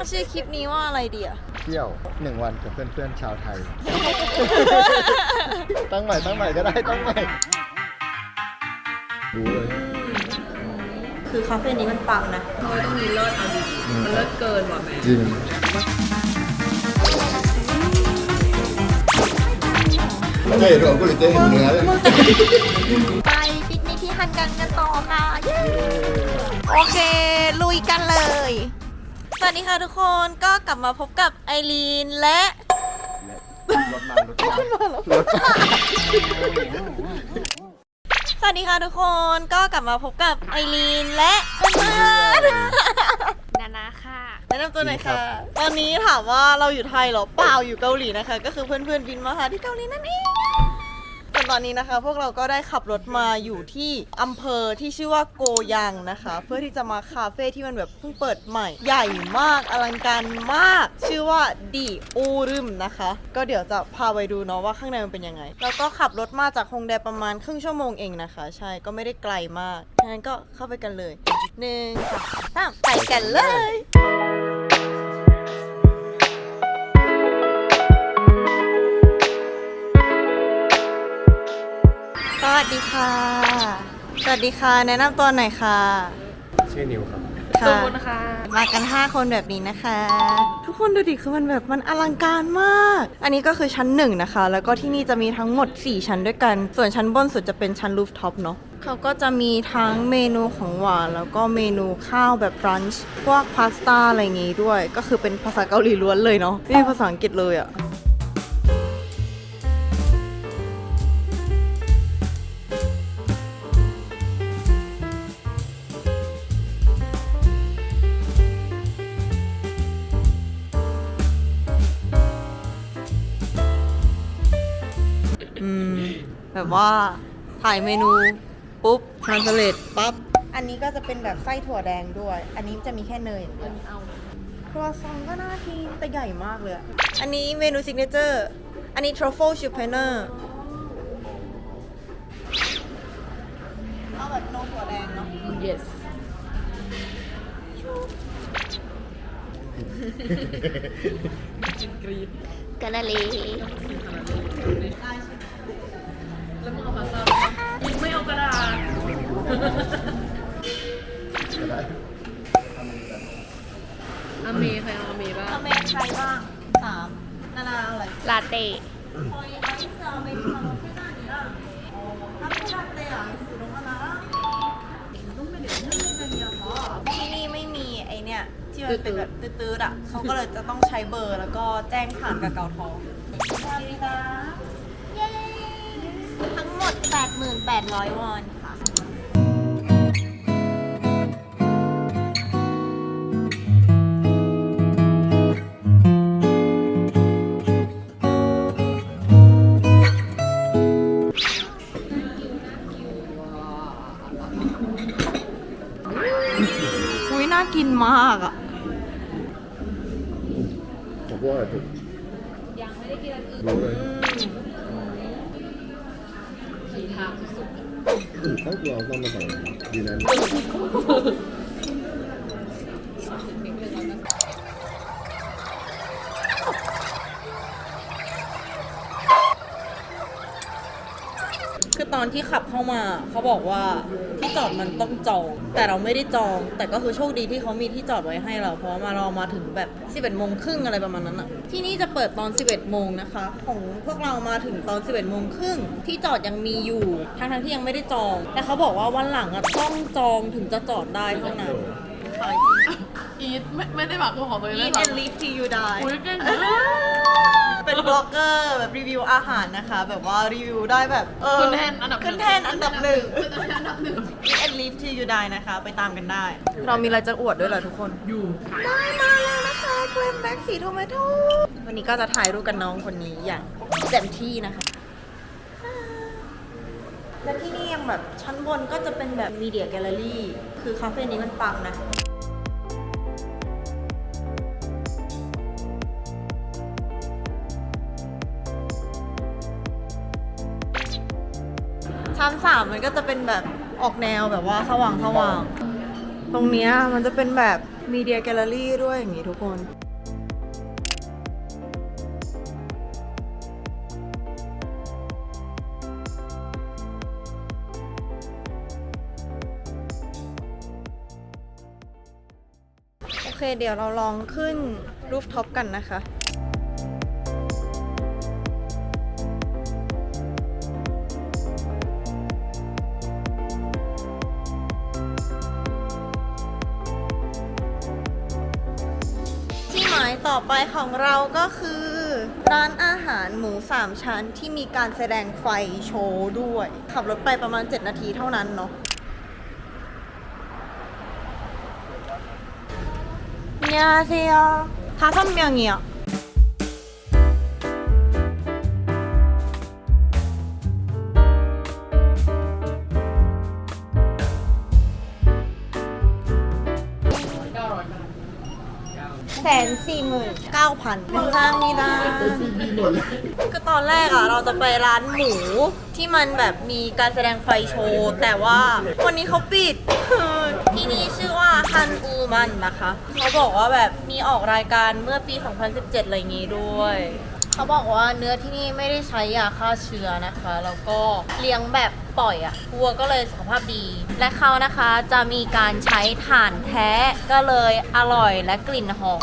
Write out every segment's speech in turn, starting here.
งชื่อคลิปนี้ว่าอะไรดีอะเที่ยวหนึ่งวันกับเพื่อนๆชาวไทย ตั้งใหม่ตั้งใหม่ก็ได้ตั้งใหม่ดูเลยคือคาเฟ่นี้มันปังนะทำไมต้องมีเลิศเอาดีๆมันเลิศเกินว่ะแม่จริงเฮ้ยเราก็เลยจะเห็นเนื้อเลยไปปิกนิกที่ฮันกันกันต่อค่ะเย้โอเค ลุยกันเลย สวัสดีค่ะทุกคนก็กลับมาพบกับไอรีนและรถมารถมารถมาสวัสดีค่ะทุกคนก็กลับมาพบกับไอรีนและเพื่อนๆนานาค่ะแนะนำตัวหน่อยค่ะ ตอนนี้ถามว่าเราอยู่ไทยเหรอเปล่าอยู่เกาหลีนะคะ ก็คือเพื่อนๆบินมาหาที่เกาหลีนั่นเอง แต่ตอนนี้นะคะ พวกเราก็ได้ขับรถมาอยู่ที่อำเภอที่ชื่อว่าโกยังนะคะ เพื่อที่จะมาคาเฟ่ที่มันแบบเพิ่งเปิดใหม่ ใหญ่มากอลังการมาก ชื่อว่าดีอูรึมนะคะ ก็เดี๋ยวจะพาไปดูเนาะว่าข้างในมันเป็นยังไง แล้วก็ขับรถมาจากฮงแดประมาณครึ่งชั่วโมงเองนะคะ ใช่ก็ไม่ได้ไกลมากงั้นก็เข้าไปกันเลยหนึ่งสองสามไปกันเลย วัสดีค่ะ สวัสดีค่ะ แนะนำตัวหน่อยค่ะ ชื่อนิวครับค่ะตูนค่ะ มากัน 5 คนแบบนี้นะคะ ทุกคนดูดิคือมันแบบมันอลังการมาก อันนี้ก็คือชั้นหนึ่งนะคะ แล้วก็ที่นี่จะมีทั้งหมด 4 ชั้นด้วยกัน ส่วนชั้นบนสุดจะเป็นชั้นรูฟท็อปเนาะเขาก็จะมีทั้งเมนูของหวาน แล้วก็เมนูข้าวแบบรันช์พวกพาสต้าอะไรอย่างงี้ด้วย ก็คือเป็นภาษาเกาหลีล้วนเลยเนาะไม่มีภาษาอังกฤษเลยอะ แบบว่าถ่ายเมนูปุ๊บทานสเลดปั๊บ อันนี้ก็จะเป็นแบบไส้ถั่วแดงด้วย อันนี้จะมีแค่เนยครัวซองก็น่ากินแต่ใหญ่มากเลยอะอันนี้เมนูซิกเนเจอร์ อันนี้ truffle chip p a n e r เอาแบบนมถั่วแดงเนาะ yes กันละเลแล้ว อเมย์ใครเอาอเมย์บ้างอเมริใครบ้างสามนานาเอาอะไรลาเต้ poi adesso americano frenania oh anche latte anche non ha nada ที่นี่ไม่มีไอเนี่ยที่มันเป็นแบบตื้อๆอะเขาก็เลยจะต้องใช้เบอร์แล้วก็แจ้งผ่านกับเกาทองเย้ทั้งหมด 8,800 วอนากินมากอะผมว่าถูกยังไม่ได้กินอันอื่นรู้เลยสีทางสุดเขาเราต้องมาสั่งดีนั้นคือตอนที่ขับเข้ามา เขาบอกว่าที่ จอดมันต้องจอง แต่เราไม่ได้จอง แต่ก็คือโชคดีที่เขามีที่จอดไว้ให้เรา เพราะว่ามาเรามาถึงแบบ 11โมงครึ่งอะไรประมาณนั้นอะที่นี่จะเปิดตอน 11โมงนะคะ ของพวกเรามาถึงตอน 11โมงครึ่งที่จอดยังมีอยู่ทั้งทั้งๆที่ยังไม่ได้จองแต่เขาบอกว่าวันหลังอะต้องจองถึงจะจอดได้เท่านั้นขายจริงๆอีทไม่ไม่ได้หมักตัวของตัวเองเลย Eat and live till you die อุ้ยเก่งเป็นบล็อกเกอร์แบบรีวิวอาหารนะคะ แบบว่ารีวิวได้แบบเออขึ้นแท่นอันดับขึ้นแท่นอันดับหนึ่ง ขึ้นแท่นอันดับ หนึ่ง Eat and live till you die นะคะ ไปตามกันได้ เรามีอะไรจะอวดด้วยเหรอทุกคน อยู่ได้มาแล้วนะคะเกรมแบ็กสีโทมาโต้วันนี้ก็จะถ่ายรูปกับน้องคนนี้อย่างเต็มที่นะคะ และที่นี่ยังแบบชั้นบนก็จะเป็นแบบมีเดียแกลเลอรี่ คือคาเฟ่นี้มันปังนะชั้นสามมันก็จะเป็นแบบ ออกแนวแบบว่าสว่างสว่าง ตรงเนี้ยมันจะเป็นแบบมีเดียแกลเลอรี่ด้วยอย่างนี้ทุกคนโอเคเดี๋ยวเราลองขึ้นรูฟท็อปกันนะคะ ต่อไปของเราก็คือ ร้านอาหารหมูสามชั้นที่มีการแสดงไฟโชว์ด้วย ขับรถไปประมาณ 7 นาทีเท่านั้นเนาะ 안녕하세요. 다섯 명이요. แสนสี่หมื่นเก้าพันจ้างนี่ได้ก็ตอนแรกอะเราจะไปร้านหมูที่มันแบบมีการแสดงไฟโชว์ แต่ว่าวันนี้เขาปิด ที่นี่ชื่อว่าฮันอูมันนะคะ เขาบอกว่าแบบมีออกรายการเมื่อปี 2017 อะไรอย่างงี้ด้วย เขาบอกว่าเนื้อที่นี่ไม่ได้ใช้ยาฆ่าเชื้อนะคะ แล้วก็เลี้ยงแบบปล่อยอะวัวก็เลยสุขภาพดี และเขานะคะจะมีการใช้ถ่านแท้ก็เลยอร่อยและกลิ่นหอม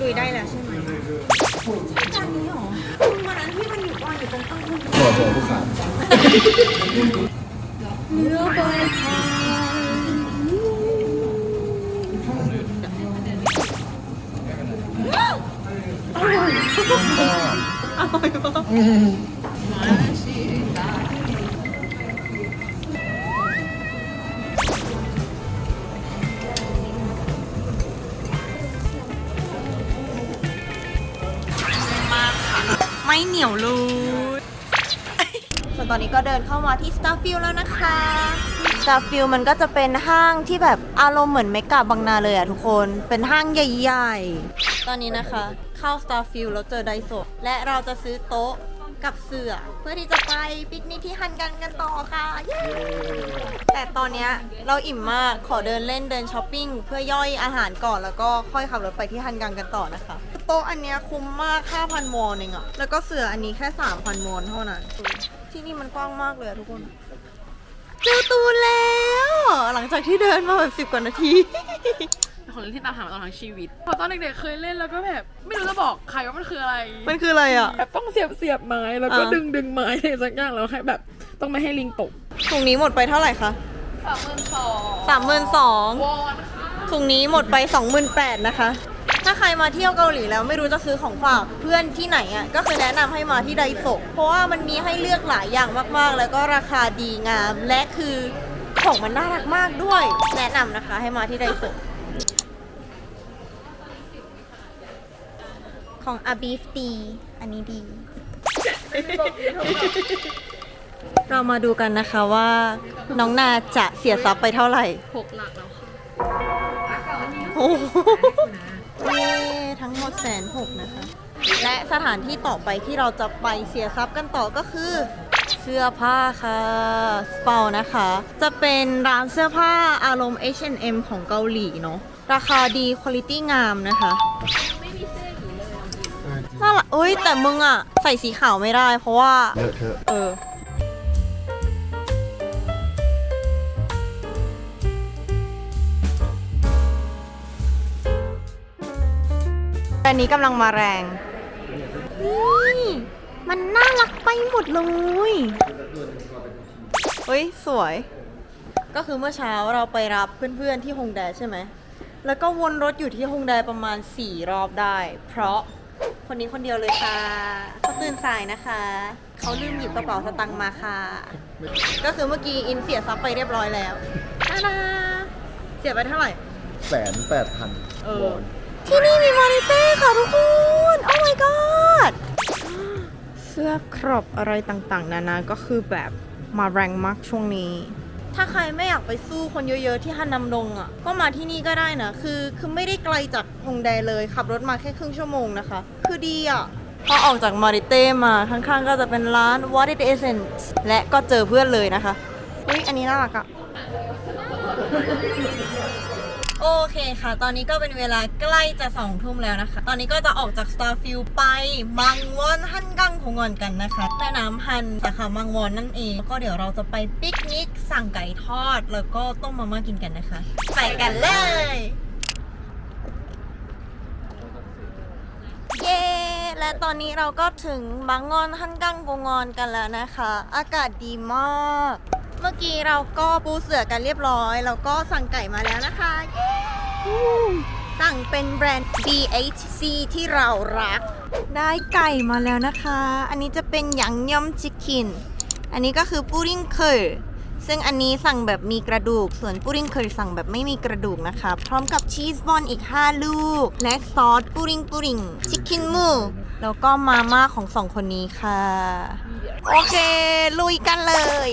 ลุยได้แล้วใช่ไหมจานนี้หรอคุณวันนั้นที่มันอยู่วางอยู่ตรงข้างคุณหัวหัวผู้ขา ไม่เหนียวเลยส่วนตอนนี้ก็เดินเข้ามาที่ Starfield แล้วนะคะ Starfield มันก็จะเป็นห้างที่แบบอารมณ์เหมือนเมกะบางนาเลยอะทุกคน เป็นห้างใหญ่ๆ ตอนนี้นะคะ เข้า Starfield แล้วเจอไดโซและเราจะซื้อโต๊ะกับเสือเพื่อที่จะไปปิกนิกที่ฮันกันกันต่อค่ะเย้แต่ตอนเนี้ยเราอิ่มมากขอเดินเล่นเดินช้อปปิ้งเพื่อย่อยอาหารก่อนแล้วก็ค่อยขับรถไปที่ฮันกังกันต่อนะคะโต๊ะอันเนี้ยคุ้มมาก 5,000 วอนเองอะแล้วก็เสืออันนี้แค่ 3,000 วอนเท่านั้น ที่นี่มันกว้างมากเลยทุกคนเจอตูนแล้ว หลังจากที่เดินมาแบบสิบกว่านาที ของเล่นที่ตามหามาตลอดทั้งชีวิตพอตอนเด็กๆเคยเล่นแล้วก็แบบไม่รู้จะบอกใครว่ามันคืออะไรมันคืออะไรอะแบบต้องเสียบเสียบไม้แล้วก็อ่า ดึงดึงไม้อะไรสักอย่างแล้วให้แบบต้องไม่ให้ลิงตกถุงนี้หมดไปเท่าไหร่คะสามหมื่นสองสามหมื่นสองวอนค่ะถุงนี้หมดไป28,000นะคะ ถ้าใครมาเที่ยวเกาหลีแล้วไม่รู้จะซื้อของฝากเพื่อนที่ไหนอะก็คือแนะนำให้มาที่ไดโซะเพราะว่ามันมีให้เลือกหลายอย่างมากๆ แล้วก็ราคาดีงาม และคือของมันน่ารักมากด้วย แนะนำนะคะให้มาที่ไดโซะ ของอาบีฟดี อันนี้ดี เรามาดูกันนะคะว่าน้องนาจะเสียทรัพย์ไปเท่าไหร่หกหลักแล้วค่ะโอ้โหเย้ทั้งหมดแสนหกนะคะ และสถานที่ต่อไปที่เราจะไปเสียทรัพย์กันต่อก็คือเสื้อผ้าค่ะสปานะคะ จะเป็นร้านเสื้อผ้าอารมณ์ H&M ของเกาหลีเนาะราคาดีคุณภาพงามนะคะน่ารัก เอ้ย แต่มึงอะใส่สีขาวไม่ได้ เพราะว่า เลอะเทอะเอออันนี้กำลังมาแรง นี่มันน่ารักไปหมดเลยเฮ้ย สวย ก็คือเมื่อเช้าเราไปรับเพื่อนๆที่ฮงแดใช่ไหม แล้วก็วนรถอยู่ที่ฮงแดประมาณ 4 รอบได้ เพราะ คนนี้คนเดียวเลยค่ะเขาตื่นสายนะคะ เขาลืมหยิบกระเป๋าสตังค์มาค่ะ ก็คือเมื่อกี้อินเสียทรัพย์ไปเรียบร้อยแล้วนาดาเสียไปเท่าไหร่ แสนแปดพันเออวอนที่นี่มีมอนิเตอร์ค่ะทุกคน โอ้ my god เสื้อครอบอะไรต่างๆ นานา ก็คือแบบมาแรงมากช่วงนี้ ถ้าใครไม่อยากไปสู้คนเยอะๆที่ฮันนำดงอะ ก็มาที่นี่ก็ได้นะ คือคือไม่ได้ไกลจากฮงแดเลยขับรถมาแค่ครึ่งชั่วโมงนะคะ คือดีอะ พอออกจากมาริเต้มาข้างๆก็จะเป็นร้าน What It Essence และก็เจอเพื่อนเลยนะคะ อุ้ยอันนี้น่ารักอะ โอเคค่ะ ตอนนี้ก็เป็นเวลาใกล้จะสองทุ่มแล้วนะคะ ตอนนี้ก็จะออกจาก Starfield ไปมังวอนฮันกังของงอนกันนะคะแม่น้ำฮันสาขามังวอนนั่นเองแล้วก็เดี๋ยวเราจะไปปิกนิกสั่งไก่ทอด แล้วก็ต้มมาม่ากินกันนะคะไปกันเลย เย้ และตอนนี้เราก็ถึงบางงอนฮันกังโกงอนกันแล้วนะคะ อากาศดีมาก เมื่อกี้เราก็ปูเสือกันเรียบร้อย แล้วก็สั่งไก่มาแล้วนะคะเย้สั่งเป็นแบรนด์ BHC ที่เรารัก ได้ไก่มาแล้วนะคะ อันนี้จะเป็นหยังยอมชิคกิน อันนี้ก็คือปูริงเคอร์ซึ่งอันนี้สั่งแบบมีกระดูก ส่วนปูริงเคอร์สั่งแบบไม่มีกระดูกนะคะ พร้อมกับชีสบอลอีก 5 ลูก และซอสปูริงปูริงชิคกินมูแล้วก็มาม่าของสองคนนี้ค่ะ โอเค ลุยกันเลย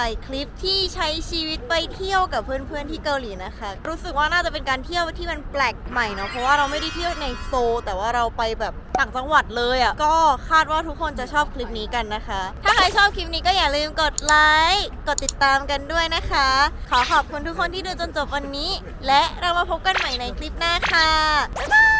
ถ่ายคลิปที่ใช้ชีวิตไปเที่ยวกับเพื่อนๆที่เกาหลีนะคะ รู้สึกว่าน่าจะเป็นการเที่ยวที่มันแปลกใหม่เนาะเพราะว่าเราไม่ได้เที่ยวในโซลแต่ว่าเราไปแบบต่างจังหวัดเลยอะ่ะก็คาดว่าทุกคนจะชอบคลิปนี้กันนะคะ ถ้าใครชอบคลิปนี้ก็อย่าลืมกดไลค์กดติดตามกันด้วยนะคะ ขอขอบคุณทุกคนที่ดูจนจบวันนี้ และเรามาพบกันใหม่ในคลิปหน้าค่ะบ๊ายบาย